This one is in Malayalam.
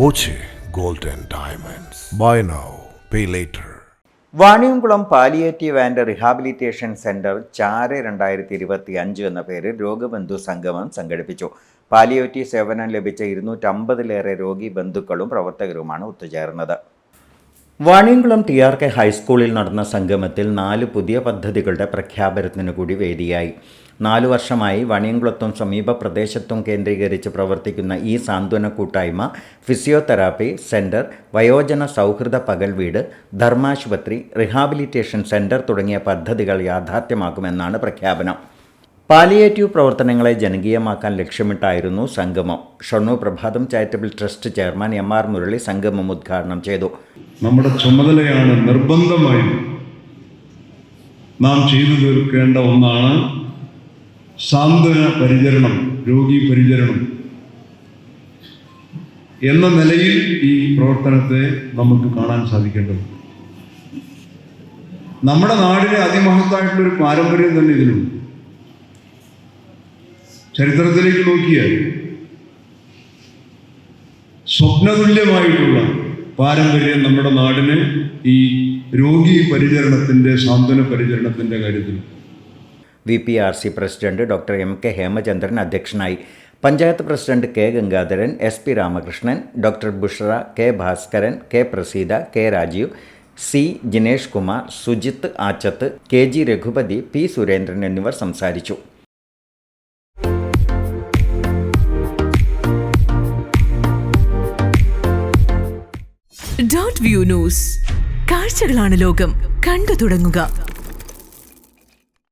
Boche gold and diamonds. Buy now pay later Vaniyamkulam palliative and rehabilitation centre ചാര രണ്ടായിരത്തി ഇരുപത്തി അഞ്ച് എന്ന പേരിൽ രോഗബന്ധു സംഗമം സംഘടിപ്പിച്ചു. പാലിയേറ്റീവ് സേവനം ലഭിച്ച ഇരുന്നൂറ്റമ്പതിലേറെ രോഗി ബന്ധുക്കളും പ്രവർത്തകരുമാണ് ഒത്തുചേർന്നത്. വാണിയംകുളം ടി ആർ കെ ഹൈസ്കൂളിൽ നടന്ന സംഗമത്തിൽ നാല് പുതിയ പദ്ധതികളുടെ പ്രഖ്യാപനത്തിനു കൂടി വേദിയായി. നാലു വർഷമായി വണിയംകുളത്തും സമീപ പ്രദേശത്തും കേന്ദ്രീകരിച്ച് പ്രവർത്തിക്കുന്ന ഈ സാന്ത്വന കൂട്ടായ്മ ഫിസിയോതെറാപ്പി സെന്റർ വയോജന സൗഹൃദ പകൽ വീട് ധർമാശുപത്രി റിഹാബിലിറ്റേഷൻ സെന്റർ തുടങ്ങിയ പദ്ധതികൾ യാഥാർത്ഥ്യമാക്കുമെന്നാണ് പ്രഖ്യാപനം. പാലിയേറ്റീവ് പ്രവർത്തനങ്ങളെ ജനകീയമാക്കാൻ ലക്ഷ്യമിട്ടായിരുന്നു സംഗമം. Shoranur Prabhatham charitable trust chairman M R Murali സംഗമം ഉദ്ഘാടനം ചെയ്തു. നമ്മുടെ ചുമതലയാണ് നിർബന്ധമായും നാം ചെയ്തു തീർക്കേണ്ട ഒന്നാണ് സാന്ത്വന പരിചരണം രോഗി പരിചരണം എന്ന നിലയിൽ ഈ പ്രവർത്തനത്തെ നമുക്ക് കാണാൻ സാധിക്കേണ്ടത് നമ്മുടെ നാടിന് അതിമഹത്തായിട്ടുള്ളൊരു പാരമ്പര്യം തന്നെ ഇതിലുണ്ട്. ചരിത്രത്തിലേക്ക് നോക്കിയാൽ സ്വപ്നതുല്യമായിട്ടുള്ള പാരമ്പര്യം നമ്മുടെ നാടിന് ഈ രോഗി പരിചരണത്തിന്റെ സാന്ത്വന പരിചരണത്തിന്റെ കാര്യത്തിൽ V P R C president doctor M K Hemachandran അധ്യക്ഷനായി. Panchayat president K Gangadharan S P Ramakrishnan doctor Bushra K Bhaskaran K Praseetha K Rajeev C Jinesh Kumar Sujith Achath K G Raghupathi P Surendran എന്നിവർ സംസാരിച്ചു. Dot view news. കാഴ്ചകളാണ് ലോകം. കണ്ടു തുടങ്ങുക.